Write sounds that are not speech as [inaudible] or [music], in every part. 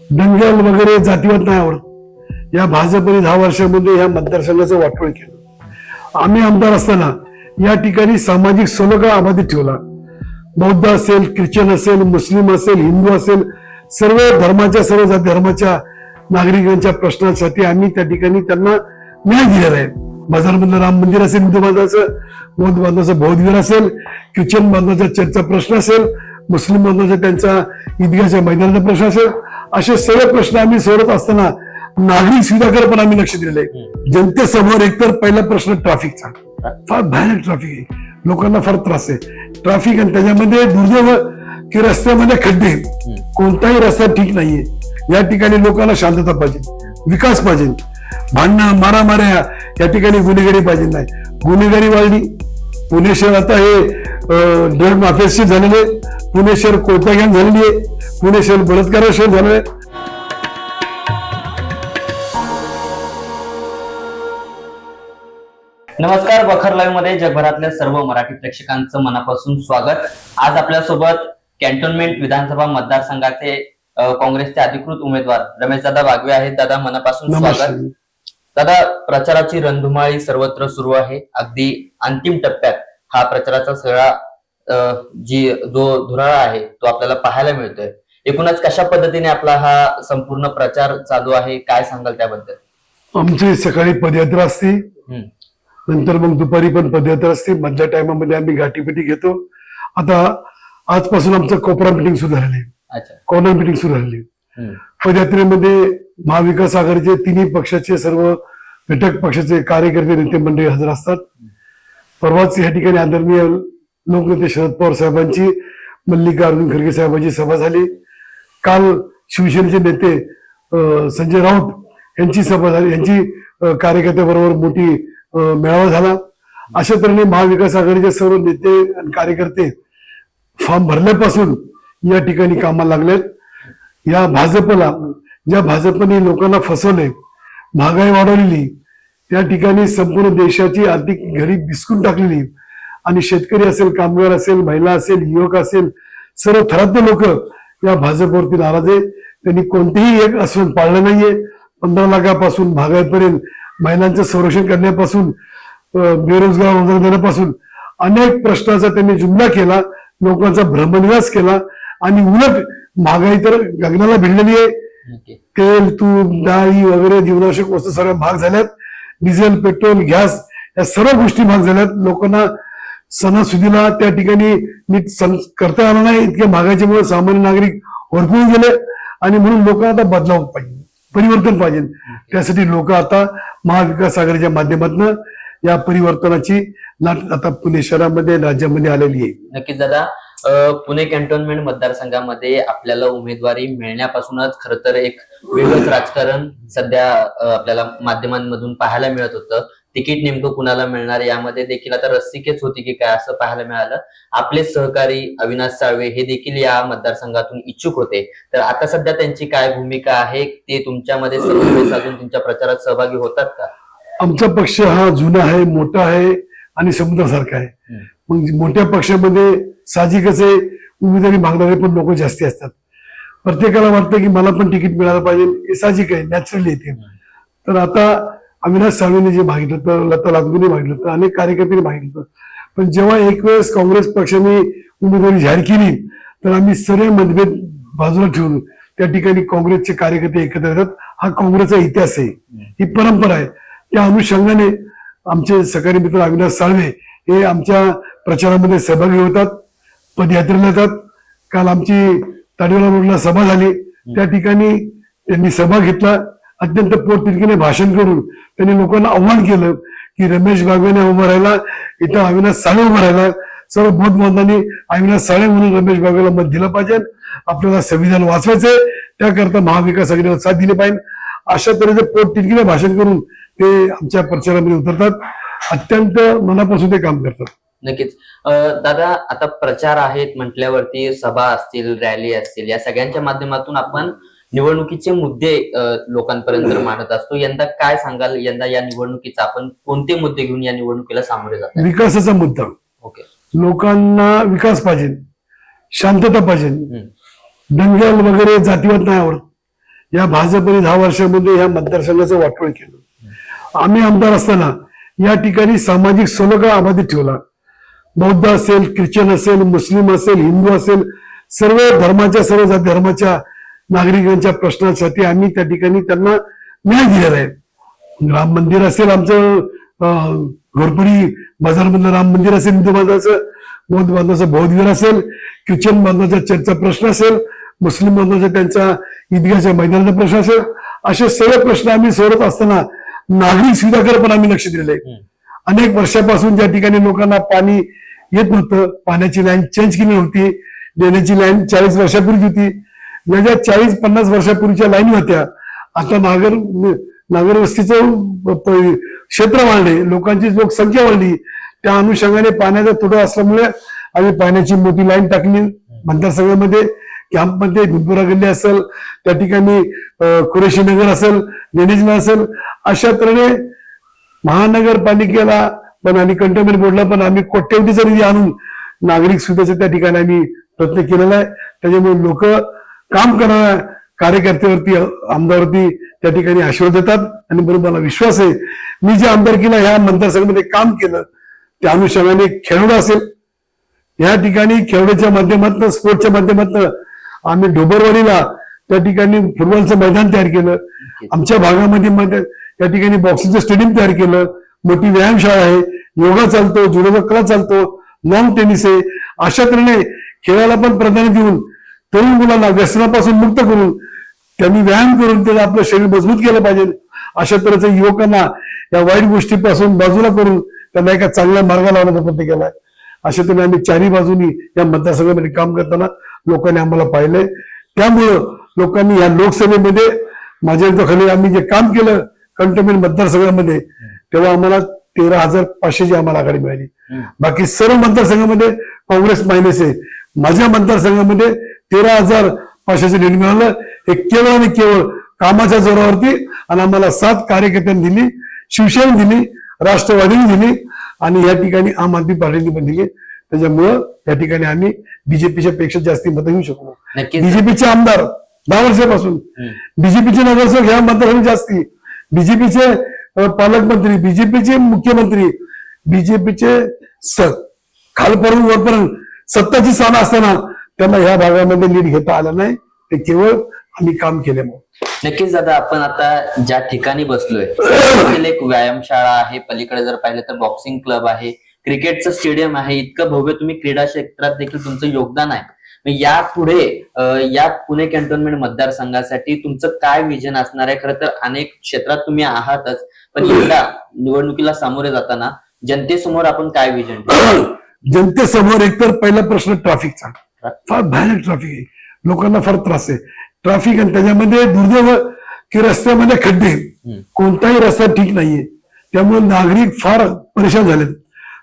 दंगल वगैरे जातीवाद नाही आवडत. या भाजपने दहा वर्षामध्ये या मतदारसंघाचं वाटोळ केलं. आम्ही आमदार असताना या ठिकाणी सामाजिक सलोखा अबाधित ठेवला. बौद्ध असेल ख्रिश्चन असेल मुस्लिम असेल हिंदू असेल सर्व धर्माच्या सर्व जाती धर्माच्या नागरिकांच्या प्रश्नांसाठी आम्ही त्या ठिकाणी त्यांना न्याय दिलेला आहे. बाजारमधलं राम मंदिर असेल हिंदू बांधवाचं बौद्ध बांधवाचं बौद्धवीर असेल ख्रिश्चन बांधवाचा चर्चचा प्रश्न असेल मुस्लिम बांधवाचा त्यांचा ईदगाच्या मैदानाचा प्रश्न असेल असे सर्व प्रश्न आम्ही सोडत असताना नागरिक सुविधाकडे पण आम्ही लक्ष दिलेलं आहे. जनतेसमोर एकतर पहिला प्रश्न ट्रॅफिकचा फार भयानक ट्रॅफिक आहे. लोकांना फार त्रास आहे. ट्रॅफिक आणि त्याच्यामध्ये दुर्दैव की रस्त्यामध्ये खड्डे कोणताही रस्ता ठीक नाहीये. या ठिकाणी लोकांना शांतता पाहिजे. विकास पाहिजे. भांडणं मारामाऱ्या या ठिकाणी गुन्हेगारी पाहिजे नाही. गुन्हेगारी वाढली पुणे शहर आता हे ड्रग माफियाशी झालेले पुणे शहर कोयता गँग झालेली आहे. पुणे शहर बलात्कार शहर झालेलं आहे. नमस्कार बखर लाईव्हमध्ये जगभरातल्या सर्व मराठी प्रेक्षकांचं मनापासून स्वागत. आज आपल्यासोबत कॅन्टोन्मेंट विधानसभा मतदारसंघाचे काँग्रेसचे अधिकृत उमेदवार रमेशदादा बागवे आहेत. दादा मनापासून स्वागत. दादा प्रचाराची रणधुमाळी सर्वत्र सुरू आहे. अगदी अंतिम टप्प्यात हा प्रचाराचा सगळा जी जो धुराळा आहे तो आपल्याला पाहायला मिळतोय. एकूणच कशा पद्धतीने आपला हा संपूर्ण प्रचार चालू आहे काय सांगाल त्याबद्दल? आमची सकाळी पदयात्रा असते. नंतर मग दुपारी पण पदयात्रा असते. मधल्या टायमामध्ये आम्ही गाठीपिटी घेतो. आता आजपासून आमचं कोपरा मिटिंग सुरू अच्छा. कॉर्नर मिटिंग सुरू. हम्म. पदयात्रेमध्ये महाविकास आघाडीचे तिन्ही पक्षाचे सर्व घटक पक्षाचे कार्यकर्ते नेते मंडळी हजर असतात. परवाच या ठिकाणी आदरणीय लोकनेते शरद पवार साहेबांची मल्लिकार्जुन खरगे साहेबांची सभा झाली. काल शिवसेनेचे नेते संजय राऊत यांची सभा झाली. यांची कार्यकर्त्याबरोबर मोठी मेळावा झाला. अशा तऱ्हेने महाविकास आघाडीचे सर्व नेते आणि कार्यकर्ते फॉर्म भरल्यापासून या ठिकाणी कामाला लागलेत. या भाजपला ज्या भाजपने लोकांना फसवले महागाई वाढवलेली त्या ठिकाणी संपूर्ण देशाची आर्थिक घडी बिस्कून टाकलेली. आणि शेतकरी असेल कामगार असेल महिला असेल युवक असेल सर्व थरातले लोक या भाजपवरती नाराज आहे त्यांनी कोणतेही एक आश्वासन पाळलं नाहीये. पंधरा लाखापासून महागाईपर्यंत महिलांचं संरक्षण करण्यापासून बेरोजगार रोजगार देण्यापासून अनेक प्रश्नाचा त्यांनी जुमला केला लोकांचा भ्रमनिवास केला आणि उलट महागाई तर गगनाला भिडलेली आहे. तेल तूप डाळी वगैरे जीवनावश्यक वस्तू सगळ्या महाग झाल्यात. डिझेल पेट्रोल गॅस या सर्व गोष्टी महाग झाल्यात लोकांना सणासुदीला त्या ठिकाणी नीट करता आला नाही. इतक्या महागाच्यामुळे सामान्य नागरिक होरपून गेले आणि म्हणून लोकांना आता बदलाव पाहिजे परिवर्तन पाहिजे. त्यासाठी लोक आता महाविकास आघाडीच्या माध्यमातून या परिवर्तनाची लाट आता पुणे शहरामध्ये राज्यामध्ये आलेली आहे. नक्कीच दादा. पुणे कॅन्टोन्मेंट मतदारसंघामध्ये आपल्याला उमेदवारी मिळण्यापासूनच खर तर एक वेगळंच राजकारण सध्या आपल्याला माध्यमांमधून पाहायला मिळत होतं. तिकीट नेमकं कुणाला मिळणार यामध्ये देखील आता रस्तिकेच होती की काय असं पाहायला मिळालं. आपले सहकारी अविनाश साळवे हे देखील या मतदारसंघातून इच्छुक होते. तर आता सध्या त्यांची काय भूमिका आहे ते तुमच्यामध्ये साधून तुमच्या प्रचारात सहभागी होतात का? आमचा पक्ष हा जुना आहे मोठा आहे आणि समुद्रासारखा आहे. मग मोठ्या पक्षामध्ये साहजिकच आहे उमेदवारी मागणारे पण लोक जास्ती असतात. प्रत्येकाला वाटतं की मला पण तिकीट मिळालं पाहिजे. हे साहजिक आहे नॅचरली येते. तर आता अविनाश साळवेने जे मागितलं तर लता लागूने मागितलं तर अनेक कार्यकर्त्यांनी मागितलं होतं. पण जेव्हा एक वेळेस काँग्रेस पक्षाने उमेदवारी जाहीर केली तर आम्ही सगळे मतभेद बाजूला ठेवून त्या ठिकाणी काँग्रेसचे कार्यकर्ते एकत्र येतात. हा काँग्रेसचा इतिहास आहे. ही परंपरा आहे. त्या अनुषंगाने आमचे सहकारी मित्र अविनाश साळवे हे आमच्या प्रचारामध्ये सहभागी होतात पदयात्रेला येतात काल आमची ताडीवाला रोडला सभा झाली. त्या ठिकाणी त्यांनी सभा घेतला. अत्यंत पोटतिडकीने भाषण करून त्यांनी लोकांना आव्हान केलं की रमेश बागवेने उभं राहिला इथं अविनाश साळे उभं राहिला. सर्व बौद्ध बांधवांनी अविनाश साळे म्हणून रमेश बागवेला मत दिलं पाहिजे. आपल्याला संविधान वाचवायचंय. त्याकरता महाविकास आघाडीवर साथ दिली पाहिजे. अशा तऱ्हेचे पोटतिडकीने भाषण करून ते आमच्या प्रचारामध्ये उतरतात. अत्यंत मनापासून ते काम करतात. नक्कीच. अं, दादा आता प्रचार आहेत म्हटल्यावरती सभा असतील रॅली असतील या सगळ्यांच्या माध्यमातून आपण निवडणुकीचे मुद्दे लोकांपर्यंत मांडत असतो. यंदा काय सांगाल? यंदा या निवडणुकीचा आपण कोणते मुद्दे घेऊन या निवडणुकीला सामोरे जात विकासाचा मुद्दा. ओके. लोकांना विकास पाहिजे शांतता पाहिजे. दंगल वगैरे जातीवाद नाही आवडत. या भाजपने दहा वर्षामध्ये ह्या मतदारसंघाचं वाटोळ केलं. आम्ही आमदार असताना या ठिकाणी सामाजिक सलोखा अबाधित ठेवला. बौद्ध असेल ख्रिश्चन असेल मुस्लिम असेल हिंदू असेल सर्व धर्माच्या सर्व जाती धर्माच्या नागरिकांच्या प्रश्नासाठी आम्ही त्या ठिकाणी त्यांना न्याय दिलेला आहे. राम मंदिर असेल आमचं अं, बाजारमधलं राम मंदिर असेल हिंदू बांधवाचं बौद्ध बांधवाचं बौद्धवीर असेल ख्रिश्चन बांधवाचा चर्चचा प्रश्न असेल मुस्लिम बांधवाचा त्यांचा ईदगाच्या मैदानाचा प्रश्न असेल असे सर्व प्रश्न आम्ही सोडत असताना नागरिक सुविधाकडे पण आम्ही लक्ष दिलेलं आहे. अनेक वर्षापासून ज्या ठिकाणी लोकांना पाणी येत नव्हतं पाण्याची लाईन चेंज केली नव्हती देण्याची लाईन चाळीस वर्षापूर्वी होती. ज्या ज्या चाळीस पन्नास वर्षापूर्वीच्या लाईन होत्या आता नागर नागरवस्तीचं क्षेत्र वाढले लोकांची लोकसंख्या वाढली त्या अनुषंगाने पाण्याचा तुडा असल्यामुळे आम्ही पाण्याची मोठी लाईन टाकली. मतदारसंघामध्ये कॅम्पमध्ये भिंपुरा गल्ली असेल त्या ठिकाणी कुरेशी नगर असेल लेडीजला असेल अशा तऱ्हेने महानगरपालिकेला पण आणि कंटेनमेंट बोर्डला पण आम्ही कोट्यवधीचा निधी आणून नागरिक सुविधेचा त्या ठिकाणी आम्ही प्रयत्न केलेला आहे. त्याच्यामुळे लोक काम करणाऱ्या कार्यकर्त्यावरती आमदारवरती त्या ठिकाणी आशीर्वाद देतात. आणि बरोबर मला विश्वास आहे मी जे आमदारकीला ह्या मतदारसंघामध्ये काम केलं त्या अनुषंगाने खेळवडा असेल. या ठिकाणी खेळड्याच्या माध्यमातून स्पोर्टच्या माध्यमातून आम्ही ढोबरवाडीला त्या ठिकाणी फुटबॉलचं मैदान तयार केलं. आमच्या भागामध्ये त्या ठिकाणी बॉक्सिंगचं स्टेडियम तयार केलं. मोठी व्यायामशाळा आहे. योगा चालतो जुडोचा कला चालतो लॉंग टेनिस आहे. अशा तऱ्हेने खेळाला पण प्राधान्य देऊन तरुण मुलांना व्यसनापासून मुक्त करून त्यांनी व्यायाम करून त्याला आपलं शरीर मजबूत केलं पाहिजे. अशा तऱ्हेचं युवकांना या वाईट गोष्टीपासून बाजूला करून त्यांना एका चांगल्या मार्गाला लावण्याचा प्रयत्न केलाय अशा तऱ्हेने आम्ही चारही बाजूनी या मतदारसंघामध्ये काम करताना लोकांनी आम्हाला पाहिलंय. त्यामुळं लोकांनी या लोकसभेमध्ये माझ्या खाली आम्ही जे काम केलं कंटोनमेंट मतदारसंघामध्ये तेव्हा आम्हाला तेरा हजार पाचशेची आम्हाला आघाडी मिळाली. बाकी सर्व मतदारसंघामध्ये काँग्रेस मायनस आहे. माझ्या मतदारसंघामध्ये तेरा हजार पाचशेचं लीड मिळालं. हे केवळ आणि केवळ कामाच्या जोरावरती आणि आम्हाला सात कार्यकर्त्यांनी दिली शिवसेना दिली राष्ट्रवादीने दिली आणि या ठिकाणी आम आदमी पार्टीने पण दिली. त्याच्यामुळं या ठिकाणी आम्ही बीजेपीच्या पेक्षा जास्ती मतं घेऊ शकलो. नक्कीच. बीजेपीचे आमदार दहा वर्षापासून. बीजेपीचे नगरसेवक ह्या मतदारसंघ जास्ती. बीजेपीचे पालकमंत्री बीजेपीचे मुख्यमंत्री बीजेपीचे खालपर्यंत वरपर्यंत सत्ताची स्थान असताना त्यांना ह्या भागामध्ये लीड घेता आलं नाही. ते केवळ आम्ही काम केल्यामुळे नक्कीच दादा आपण आता ज्या ठिकाणी बसलोय एक व्यायामशाळा आहे. पलीकडे जर पाहिलं तर बॉक्सिंग क्लब आहे. क्रिकेटचं स्टेडियम आहे. इतकं भव्य तुम्ही क्रीडा क्षेत्रात देखील तुमचं योगदान आहे. मग या पुणे कॅन्टोन्मेंट मतदारसंघासाठी तुमचं काय विजन असणार आहे? खरं तर अनेक क्षेत्रात तुम्ही आहातच पण यंदा निवडणुकीला सामोरे जाताना जनतेसमोर आपण काय विजन [clears throat] जनतेसमोर एकतर पहिला प्रश्न ट्रॅफिकचा फार भयानक ट्रॅफिक आहे. लोकांना फार त्रास आहे. ट्रॅफिक आणि त्याच्यामध्ये दुर्दैव की रस्त्यामध्ये खड्डे कोणताही रस्ता ठीक नाहीये. त्यामुळे नागरिक फार परेशान झालेत.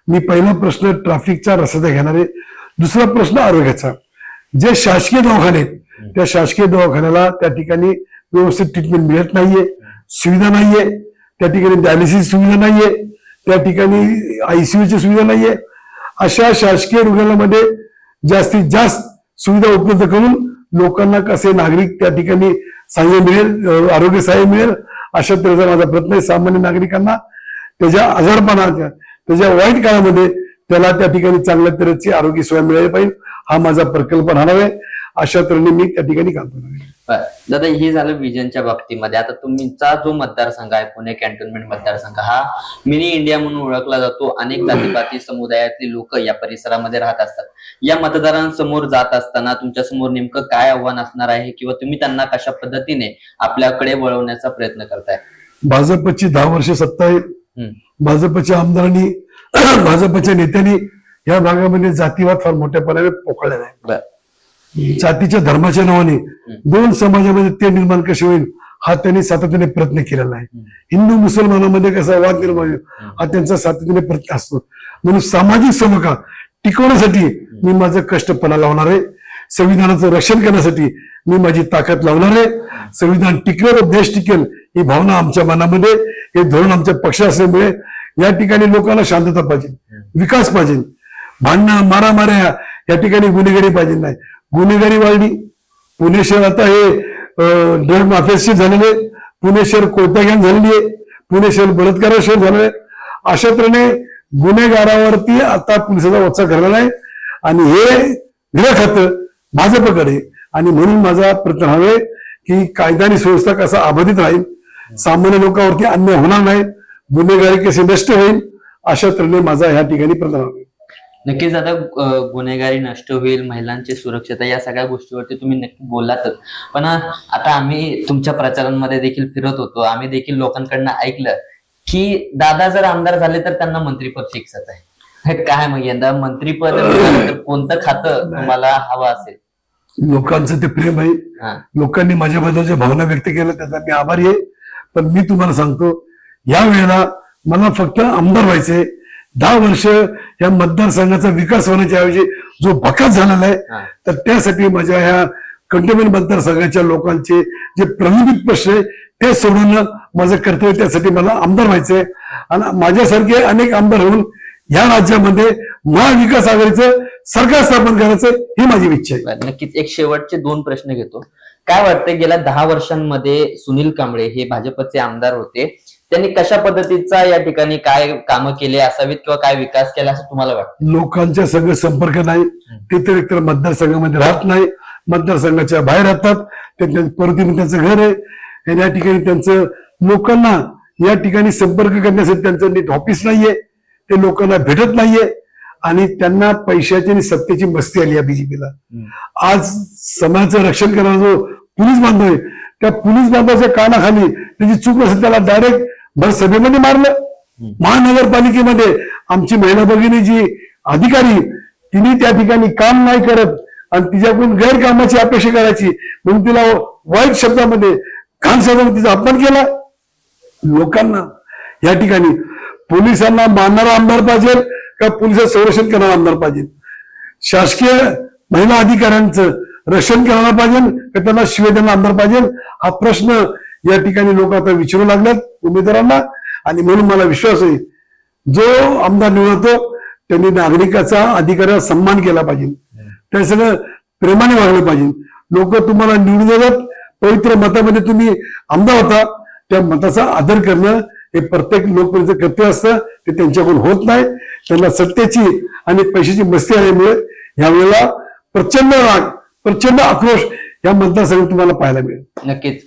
मी पहिला प्रश्न ट्रॅफिकचा रस्त्याचा घेणार आहे. दुसरा प्रश्न आरोग्याचा. जे शासकीय दवाखाने आहेत त्या शासकीय दवाखान्याला त्या ठिकाणी व्यवस्थित ट्रीटमेंट मिळत नाहीये सुविधा नाहीये त्या ठिकाणी डायलिसिस सुविधा नाहीये त्या ठिकाणी आयसीयूची सुविधा नाहीये. अशा शासकीय रुग्णालयामध्ये जास्तीत जास्त सुविधा उपलब्ध करून लोकांना कसे नागरिक त्या ठिकाणी सहाय्य मिळेल आरोग्य सहाय्य मिळेल अशा तऱ्हेचा माझा प्रयत्न आहे. सामान्य नागरिकांना त्याच्या आजारपणाच्या त्याच्या वाईट काळामध्ये त्याला त्या ठिकाणी चांगल्या तऱ्हेची आरोग्य सेवा मिळाली पाहिजे. हा माझा प्रकल्प राहणार आहे. अशा तऱ्हेने मी त्या ठिकाणी काम करणार. दादा हे झालं विजनच्या बाबतीमध्ये. आता तुमचा जो मतदारसंघ आहे पुणे कॅन्टोन्मेंट मतदारसंघ हा मिनी इंडिया म्हणून ओळखला जातो. अनेक जातीपाती समुदायातली लोक या परिसरामध्ये राहत असतात. या मतदारांसमोर जात असताना तुमच्यासमोर नेमकं काय आव्हान असणार आहे किंवा तुम्ही त्यांना कशा पद्धतीने आपल्याकडे वळवण्याचा प्रयत्न करताय? भाजपची दहा वर्ष सत्ता आहे. भाजपच्या आमदारांनी [coughs] भाजपच्या नेत्यांनी या भागामध्ये जातीवाद फार मोठ्यापणाने पोकळलेला आहे. बरं. जातीच्या धर्माच्या नावाने दोन समाजामध्ये ते निर्माण कसे होईल हा त्यांनी सातत्याने प्रयत्न केलेला आहे. हिंदू मुसलमानामध्ये कसा वाद निर्माण होईल हा त्यांचा सातत्याने प्रयत्न असतो. म्हणून सामाजिक समका टिकवण्यासाठी मी माझं कष्टपणा लावणार आहे. संविधानाचं रक्षण करण्यासाठी मी माझी ताकद लावणार आहे. संविधान टिकलं देश टिकेल ही भावना आमच्या मनामध्ये हे धोरण आमच्या पक्ष असल्यामुळे या ठिकाणी लोकांना शांतता पाहिजे विकास पाहिजे. भांडणं मारामाऱ्या या ठिकाणी गुन्हेगारी पाहिजे नाही. गुन्हेगारी वाढली. पुणे शहर आता हे ड्रग माफियाशी झालेले पुणे शहर कोयता गँग झालेली आहे. पुणे शहर बलात्कार शहर झालेलं आहे. अशा तऱ्हेने गुन्हेगारावरती आता पोलिसाचा वच्चा करणार आहे. आणि हे गृह खातं भाजपकडे आणि म्हणून माझा प्रश्न हवे की कायदा आणि सुव्यवस्था कसा अबाधित राहील सामान्य लोकांवरती अन्याय होणार नाही. गुन्हेगारी कसे नष्ट होईल अशा तऱ्हेने माझा ह्या ठिकाणी हवे नक्कीच आता गुन्हेगारी नष्ट होईल महिलांची सुरक्षता या सगळ्या गोष्टीवरती तुम्ही नक्की बोललातच पण आता आम्ही तुमच्या प्रचारांमध्ये देखील फिरत होतो. आम्ही देखील लोकांकडनं ऐकलं की दादा जर आमदार झाले तर त्यांना मंत्रीपद फिक्सच आहे. काय मग यंदा मंत्रीपद कोणतं खातं तुम्हाला हवं असेल? लोकांचं ते प्रेम आहे. लोकांनी माझ्याबद्दल ज्या भावना व्यक्त केल्या त्याचा मी आभारी आहे. पण मी तुम्हाला सांगतो या वेळेला मला फक्त आमदार व्हायचंय दहा वर्ष या मतदारसंघाचा विकास होण्याच्या ऐवजी जो भकास झालेला आहे. तर त्यासाठी माझ्या ह्या कंटेनमेंट मतदारसंघाच्या लोकांचे जे प्रलंबित प्रश्न आहे ते सोडवणं माझं कर्तव्य त्यासाठी मला आमदार व्हायचंय. आणि माझ्यासारखे अनेक आमदार होऊन या राज्यामध्ये महाविकास आघाडीचं सरकार स्थापन करायचं ही माझी इच्छा आहे. नक्कीच. एक शेवटचे दोन प्रश्न घेतो. काय वाटतं गेल्या दहा वर्षांमध्ये सुनील कांबळे हे भाजपचे आमदार होते. त्यांनी कशा पद्धतीचा या ठिकाणी काय कामं केले असावीत किंवा काय विकास केला असं तुम्हाला वाटतं? लोकांच्या संघ संपर्क नाही ते तर एकतर मतदारसंघामध्ये राहत नाही मतदारसंघाच्या बाहेर राहतात ते त्या- परतीने त्यांचं घर आहे. या ठिकाणी त्यांचं लोकांना या ठिकाणी संपर्क करण्यासाठी त्यांचं नीट ऑफिस नाहीये ते लोकांना भेटत नाहीये आणि त्यांना पैशाची आणि सत्तेची मस्ती आली या बीजेपीला आज समाजाचं रक्षण करणारा जो पोलीस बांधव आहे त्या पोलीस बांधवाच्या कानाखाली त्याची चूक असेल त्याला डायरेक्ट भर सभेमध्ये मारलं. महानगरपालिकेमध्ये आमची महिला भगिनी जी अधिकारी तिने त्या ठिकाणी काम नाही करत आणि तिच्याकडून गैरकामाची अपेक्षा करायची. म्हणून तिला वाईट शब्दामध्ये घाण शब्दामध्ये तिचा अपमान केला. लोकांना या ठिकाणी पोलिसांना मानणारा आमदार पाहिजे का पोलिसांचं संरक्षण करणारा आमदार पाहिजे? शासकीय महिला अधिकाऱ्यांचं रक्षण करायला पाहिजे का त्यांना शिवेदना आमदार पाहिजे? हा प्रश्न या ठिकाणी लोक आता विचारू लागल्यात उमेदवारांना. आणि म्हणून मला विश्वास आहे जो आमदार निवडतो त्यांनी नागरिकाचा अधिकाराचा सन्मान केला पाहिजे. त्या सगळं प्रेमाने वागलं पाहिजे. लोक तुम्हाला निवडून देतात पवित्र मतामध्ये तुम्ही आमदार होता त्या मताचा आदर करणं हे प्रत्येक लोकप्रियचं कर्तव्य असतं ते त्यांच्याकडून होत नाही. त्यांना सत्तेची आणि पैशाची मस्ती आल्यामुळे वेळेला प्रचंड राग प्रचंड आक्रोश या मतदारसंघात तुम्हाला पाहायला मिळेल. नक्कीच.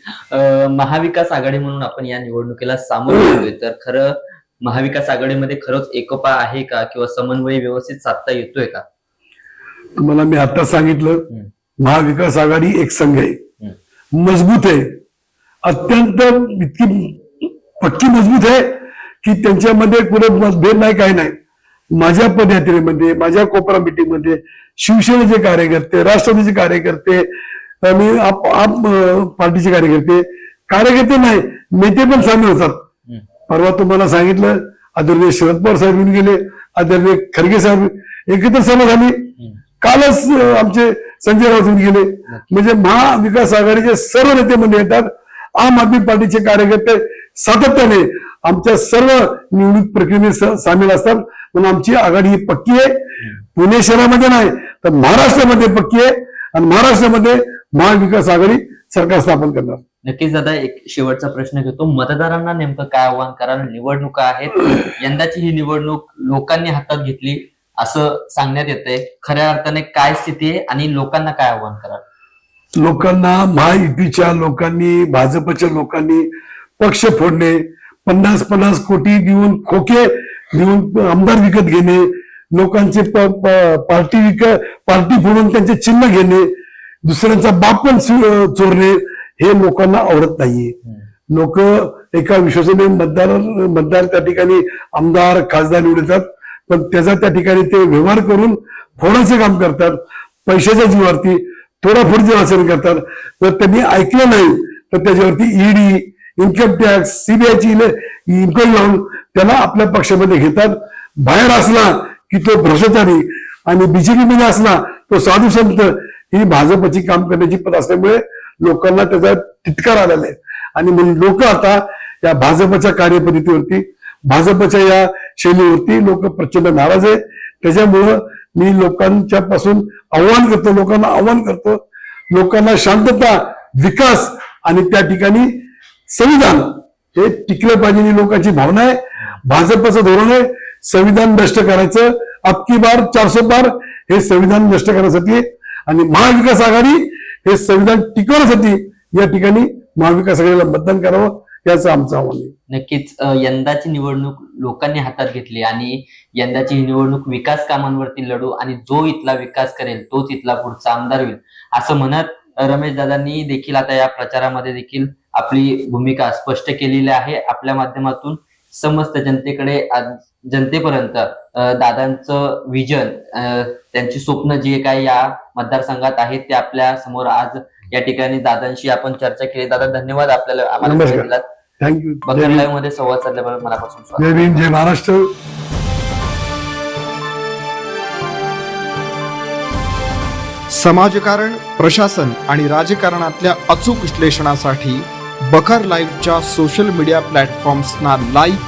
महाविकास आघाडी म्हणून आपण या निवडणुकीला सामोरे येतोय तर खरं महाविकास आघाडीमध्ये खरंच एकोपा आहे का किंवा समन्वय व्यवस्थित साधता येतोय का? तुम्हाला मी आता सांगितलं. महाविकास आघाडी एक संघ आहे. मजबूत आहे. अत्यंत इतकी पक्की मजबूत आहे की त्यांच्यामध्ये कुठे मतभेद नाही काही नाही. माझ्या पदयात्रेमध्ये माझ्या कोपरा मीटिंगमध्ये शिवसेनेचे कार्यकर्ते राष्ट्रवादीचे कार्यकर्ते आणि आप आप पार्टीचे कार्यकर्ते. कार्यकर्ते नाही नेते पण सामील होतात. परवा तुम्हाला सांगितलं आदरणीय शरद पवार साहेब येऊन गेले आदरणीय खरगे साहेब एकत्र सभा झाली. कालच आमचे संजय राऊत येऊन गेले. म्हणजे महाविकास आघाडीचे सर्व नेते मंडळी येतात. आम आदमी पार्टीचे कार्यकर्ते सातत्याने आमच्या सर्व निवडणूक प्रक्रियेत सामील असतात. म्हणून आमची आघाडी ही पक्की आहे. पुणे शहरामध्ये नाही तर महाराष्ट्रामध्ये पक्की आहे. आणि महाराष्ट्रामध्ये महाविकास आघाडी सरकार स्थापन करणार. नक्कीच दादा एक शेवटचा प्रश्न घेतो. मतदारांना नेमकं काय आव्हान कराल? निवडणुका आहेत. यंदाची ही निवडणूक लोकांनी हातात घेतली असं सांगण्यात येतंय. खऱ्या अर्थाने काय स्थिती आहे आणि लोकांना काय आव्हान कराल? लोकांना महायुतीच्या लोकांनी भाजपच्या लोकांनी पक्ष फोडणे पन्नास पन्नास कोटी देऊन खोके देऊन आमदार विकत घेणे लोकांचे पार्टी विक पार्टी फोडून त्यांचे चिन्ह घेणे दुसऱ्यांचा बाप पण चोरणे हे लोकांना आवडत नाहीये. लोक एका विश्वासाने मतदार मतदार त्या ठिकाणी आमदार खासदार निवडतात पण त्याचा त्या ठिकाणी ते व्यवहार करून फोडायचं काम करतात पैशाच्या जीवावरती तोडाफोडचे वाचन करतात जर त्यांनी ऐकलं नाही तर त्याच्यावरती ईडी इन्कम टॅक्स सीबीआयची इन्क्वायरी लावून त्याला आपल्या पक्षामध्ये घेतात. बाहेर असला की तो भ्रष्टाचारी आणि बीजेपी मध्ये असला तो साधू संत ही भाजपची काम करण्याची पद असल्यामुळे लोकांना त्याचा तिटकार आलेला आहे. आणि म्हणून लोक आता या भाजपच्या कार्यपद्धतीवरती भाजपच्या या शैलीवरती लोक प्रचंड नाराज आहे त्याच्यामुळं मी लोकांच्या पासून आव्हान करतो लोकांना आव्हान करतो. लोकांना शांतता विकास आणि त्या ठिकाणी संविधान हे टिकलं पाहिजे ही लोकांची भावना आहे. भाजपचं धोरण आहे संविधान नष्ट करायचं अबकी बार चारशे पार हे संविधान नष्ट करण्यासाठी आणि महाविकास आघाडी हे संविधान टिकवण्यासाठी या ठिकाणी महाविकास आघाडीला मतदान करावं याचं आमचं आव्हान आहे. नक्कीच यंदाची निवडणूक लोकांनी हातात घेतली आणि यंदाची ही निवडणूक विकास कामांवरती लढू आणि जो इथला विकास करेल तोच इथला पुढचा आमदार होईल असं म्हणत रमेश दादांनी देखील आता या प्रचारामध्ये देखील आपली भूमिका स्पष्ट केलेली आहे. आपल्या माध्यमातून समस्त जनतेकडे आज जनतेपर्यंत दादांचं विजन त्यांची स्वप्न जे काही या मतदारसंघात आहेत ते आपल्यासमोर आज या ठिकाणी दादांशी आपण चर्चा केली. दादा धन्यवाद आपल्याला आम्हाला थँक्यू बंगाल लाईव्हमध्ये संवाद साधल्याबद्दल मनापासून जय भीम जय महाराष्ट्र. समाजकारण प्रशासन आणि राजकारणातल्या अचूक विश्लेषणासाठी बखर लाईव्हच्या सोशल मीडिया प्लॅटफॉर्म्सना लाईक